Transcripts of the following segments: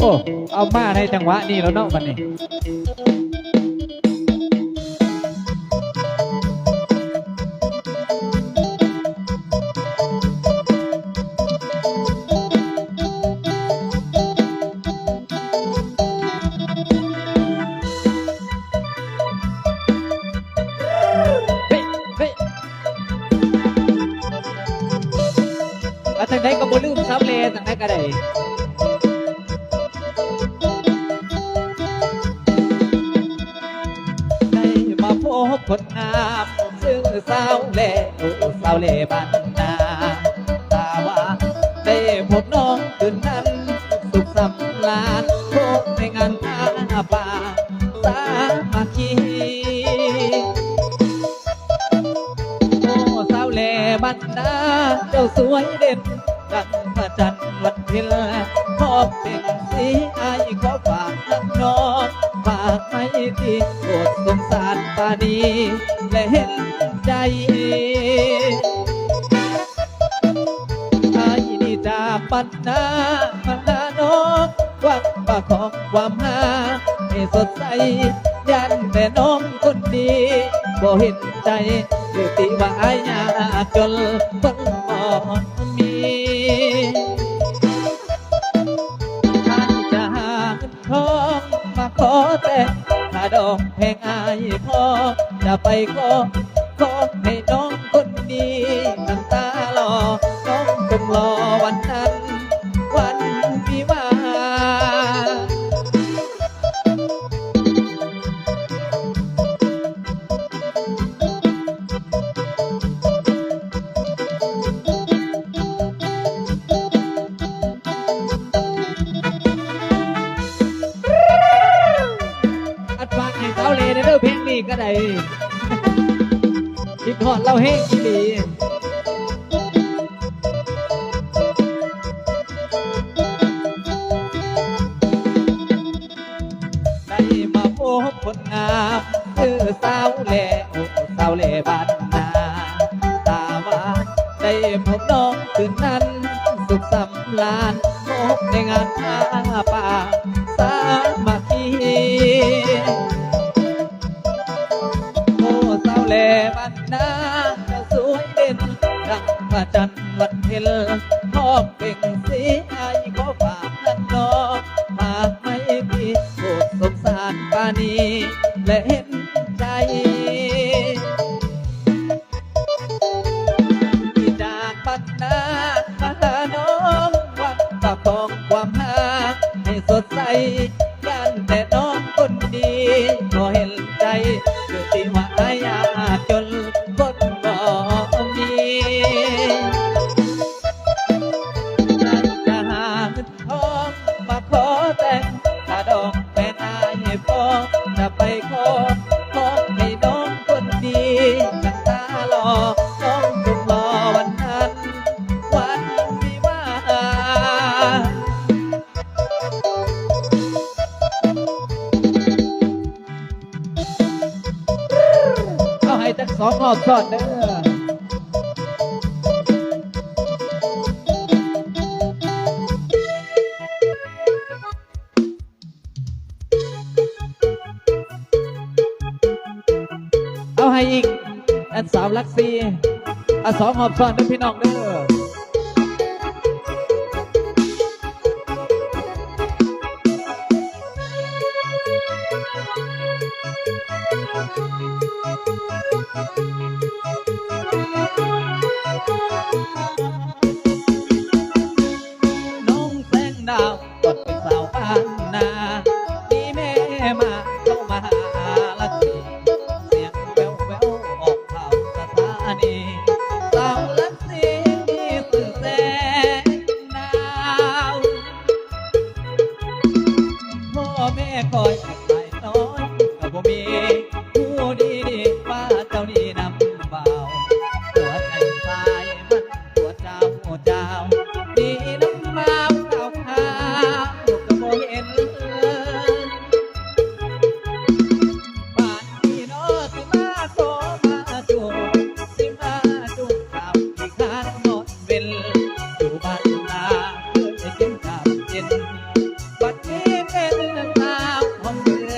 โอ้เอามาในจังหวะนี้แล้วเนาะมันนี่เฮ้ยเฮ้ยเอาทางใดก็บ่ลืมซ้ำเลยทางใดก็ได้ได้มาพบคนงามซึ่งสาวเล่สาวเล่บ้านนาตาว่าได้พบน้องคืนนั้น สุขสำราญพบในงานผ้าป่าสามัคคีโอ้สาวแหล่บันดาเจ้าสวยเด่น ร์วันเพ็ญขอเป็นสีอขอฝากน้องฝากไม่ที่โปรดสงสารปานีและเห็นใจไอนี่จาปันนาปันนาน้องวังประคองความหาให้สดใสยันแต่น้องคนดีบ่เห็นใจหรือติว่าอายยากจนคนมีท่ ดอกแพงอายพอจะไปขอขอให้น้องคนดีน้ำตาหลอน้องคงรอวันนั้น คิดฮอดเราเฮงอีหลีได้มาพบคนงามคือสาวแหล่โอ้สาวแหล่บ้านนาตาว่าได้พบน้องคืนนั้น สุขสำราญพบในงานผ้าป่า แลมันนาจะสวยเด่นดังพระจันทร์วันเพ็ญพอบเป่งสีไอายขอฝากท่านน้องหากไม่มีโปรดสงสารปานีและเห็น ดอกแฟนายพอจะไปขอขอให้น้องคนดีน้ำตาหล่อน้องจงรอวันนั้น วันวิวาเอาให้จักสองรอบสอดเด้อ อาให้อีก อันสาวลักซีอันสองหอบซ้อนด้อพี่น้องเด้อ Thank you.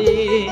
い。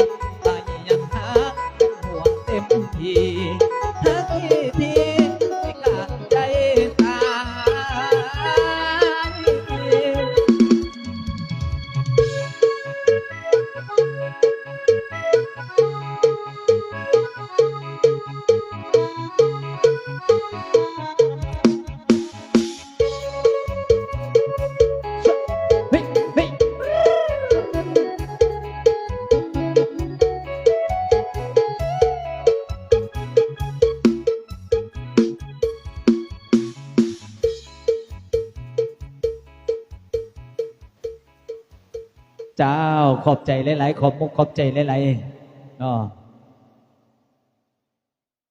เจ้าขอบใจหลายๆ ขอบมุกขอบใจหลายๆอ๋อ